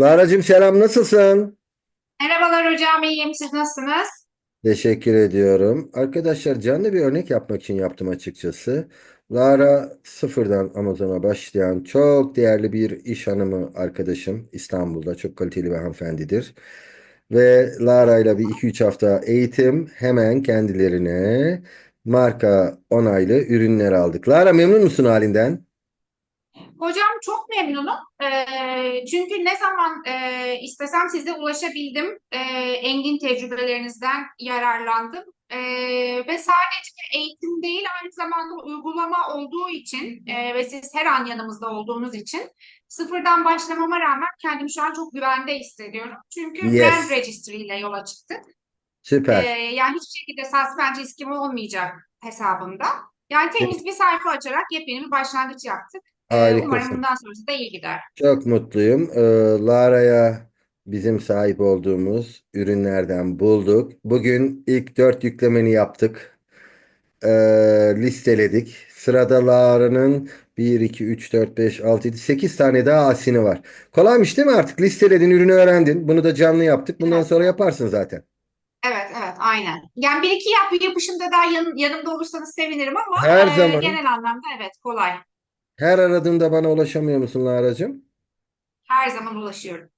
Lara'cığım selam nasılsın? Merhabalar hocam, iyiyim. Siz nasılsınız? Teşekkür ediyorum. Arkadaşlar canlı bir örnek yapmak için yaptım açıkçası. Lara sıfırdan Amazon'a başlayan çok değerli bir iş hanımı arkadaşım İstanbul'da çok kaliteli bir hanımefendidir. Ve Lara ile bir iki üç hafta eğitim hemen kendilerine marka onaylı ürünler aldık. Lara memnun musun halinden? Hocam çok memnunum. Ee, çünkü ne zaman e, istesem size ulaşabildim. Ee, engin tecrübelerinizden yararlandım. Ee, ve sadece eğitim değil, aynı zamanda uygulama olduğu için e, ve siz her an yanımızda olduğunuz için sıfırdan başlamama rağmen kendimi şu an çok güvende hissediyorum. Çünkü Yes. brand registry ile yola çıktık. Süper. Ee, yani hiçbir şekilde suspend riskim olmayacak hesabımda. Yani temiz bir sayfa açarak yepyeni bir başlangıç yaptık. Ee, umarım Harikasın. bundan sonrası da iyi gider. Çok mutluyum. Ee, Lara'ya bizim sahip olduğumuz ürünlerden bulduk. Bugün ilk dört yüklemeni yaptık. Ee, listeledik. Sırada Lara'nın 1, 2, 3, 4, 5, 6, 7, 8 tane daha asini var. Kolaymış değil mi artık? Listeledin, ürünü öğrendin. Bunu da canlı yaptık. Bundan Evet. sonra yaparsın zaten. Evet, evet, aynen. Yani bir iki yap yapışında daha yan, yanımda olursanız sevinirim ama Her e, zaman. genel anlamda evet kolay. Her aradığımda bana ulaşamıyor musun Lara'cığım? Her zaman ulaşıyorum.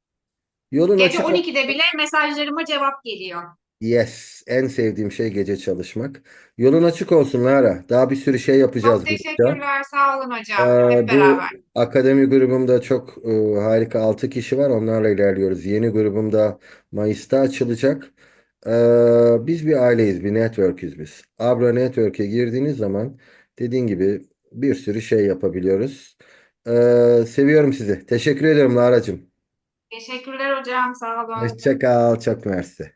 Yolun Gece açık. 12'de bile mesajlarıma cevap geliyor. Yes, en sevdiğim şey gece çalışmak. Yolun açık olsun Lara. Daha bir sürü şey yapacağız Çok birlikte. teşekkürler, sağ olun hocam. Ee, Hep bu beraber. akademi grubumda çok e, harika 6 kişi var. Onlarla ilerliyoruz. Yeni grubumda Mayıs'ta açılacak. Ee, biz bir aileyiz, bir network'üz biz. Abra Network'e girdiğiniz zaman dediğin gibi bir sürü şey yapabiliyoruz. Ee, seviyorum sizi. Teşekkür ederim Lara'cığım. Teşekkürler hocam, sağ olun. Hoşça kal, çok mersi.